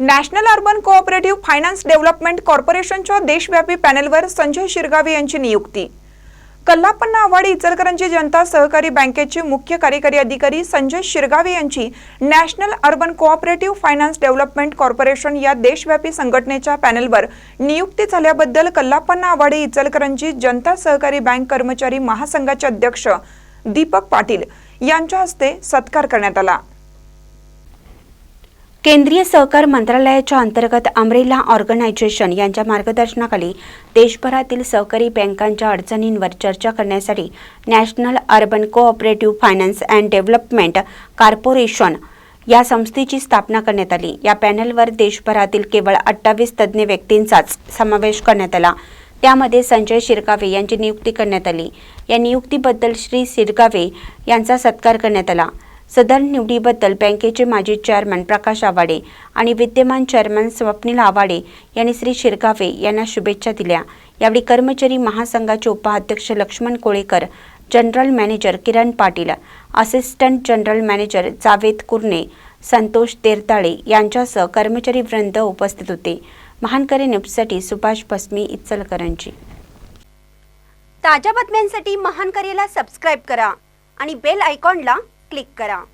National urban cooperative finance development कॉर्पोरेशनच्या देशव्यापी पॅनेलवर संजय शिरगावे यांची नियुक्ती. कल्लापन्ना आव्हाड इचलकरंजी जनता सहकारी बँकेचे मुख्य कार्यकारी अधिकारी संजय शिरगावे यांची national urban cooperative finance development corporation या देशव्यापी संघटनेच्या पॅनेलवर नियुक्ती झाल्याबद्दल कल्लापन्ना आवाडी इचलकरंजी जनता सहकारी बँक कर्मचारी महासंघाचे अध्यक्ष दीपक पाटील यांच्या हस्ते सत्कार करण्यात आला. केंद्रीय सहकार मंत्रालयाच्या अंतर्गत अमरेला ऑर्गनायझेशन यांच्या मार्गदर्शनाखाली देशभरातील सहकारी बँकांच्या अडचणींवर चर्चा करण्यासाठी national urban cooperative finance and development corporation या संस्थेची स्थापना करण्यात आली. या पॅनलवर देशभरातील केवळ अठ्ठावीस तज्ज्ञ व्यक्तींचाच समावेश करण्यात आला. त्यामध्ये संजय शिरगावे यांची नियुक्ती करण्यात आली. या नियुक्तीबद्दल श्री शिरगावे यांचा सत्कार करण्यात आला. सदर निवडीबद्दल बँकेचे माजी चेअरमन प्रकाश आवाडे आणि विद्यमान चेअरमन स्वप्नील आवाडे यांनी श्री शिरगावे यांना शुभेच्छा दिल्या. यावेळी कर्मचारी महासंघाचे उपाध्यक्ष Laxman Kolekar general manager Kiran Patil assistant general manager Javed Kurne Santosh Tertale यांच्यासह कर्मचारी वृंद उपस्थित होते. महानकरी न्यूजसाठी सुभाष भस्मी इचलकरंजी. ताज्या बातम्यांसाठी महानकरेला सबस्क्राईब करा आणि बेल आयकॉनला क्लिक करा.